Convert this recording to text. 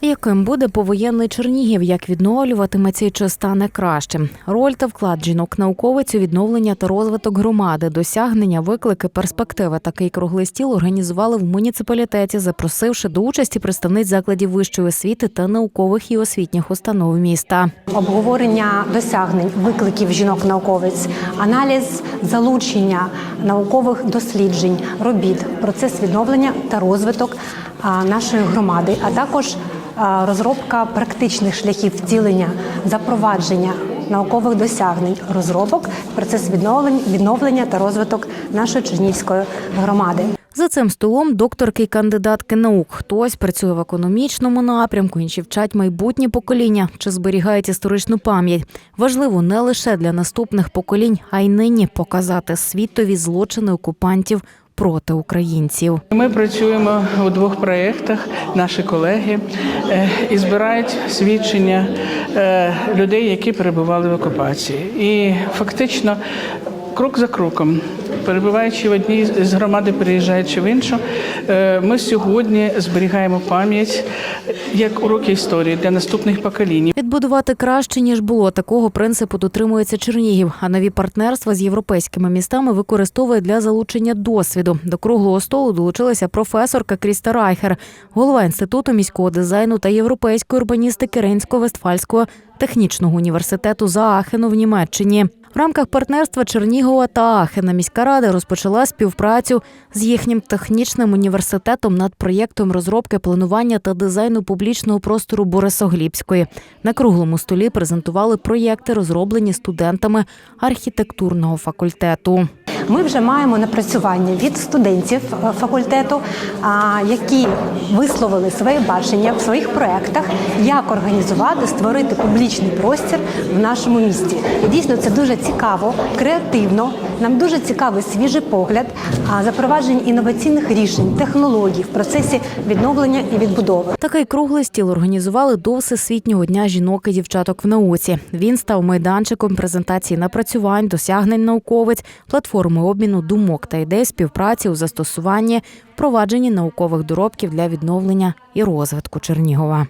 Яким буде повоєнний Чернігів, як відновлюватиметься чи стане кращим? Роль та вклад жінок-науковиць у відновлення та розвиток громади, досягнення, виклики, перспективи. Такий круглий стіл організували в муніципалітеті, запросивши до участі представниць закладів вищої освіти та наукових і освітніх установ міста. обговорення досягнень, викликів жінок-науковиць, аналіз залучення наукових досліджень, робіт, процес відновлення та розвиток нашої громади, а також розробка практичних шляхів втілення, запровадження наукових досягнень, розробок, процес відновлення, відновлення та розвиток нашої Чернігівської громади. За цим столом докторки й кандидатки наук. Хтось працює в економічному напрямку, інші вчать майбутнє покоління чи зберігають історичну пам'ять. Важливо не лише для наступних поколінь, а й нині показати світові злочини окупантів проти українців. Ми працюємо у двох проєктах, наші колеги, е, і збирають свідчення е, людей, які перебували в окупації. І фактично, крок за кроком, перебуваючи в одній з громади, переїжджаючи в іншу, е, ми сьогодні зберігаємо пам'ять як уроки історії для наступних поколінь. Відбудувати краще ніж було. Такого принципу дотримується Чернігів. А нові партнерства з європейськими містами використовує для залучення досвіду. До круглого столу долучилася професорка Кріста Райхер, голова інституту міського дизайну та європейської урбаністики Рейнсько-Вестфальського технічного університету за Аахену в Німеччині. В рамках партнерства Чернігова та Ахена міська рада розпочала співпрацю з їхнім технічним університетом над проєктом розробки планування та дизайну публічного простору Борисоглібської. На круглому столі презентували проєкти, розроблені студентами архітектурного факультету. Ми вже маємо напрацювання від студентів е, факультету, які висловили своє бачення в своїх проєктах, як організувати, створити публічний простір в нашому місті. Дійсно це дуже цікаво, креативно. Нам дуже цікавий свіжий погляд запровадження інноваційних рішень, технологій в процесі відновлення і відбудови. Такий круглий стіл організували до Всесвітнього дня жінок і дівчаток в науці. Він став майданчиком презентації напрацювань, досягнень науковиць, платформи обміну думок та ідей співпраці у застосуванні, впровадженні наукових доробків для відновлення і розвитку Чернігова.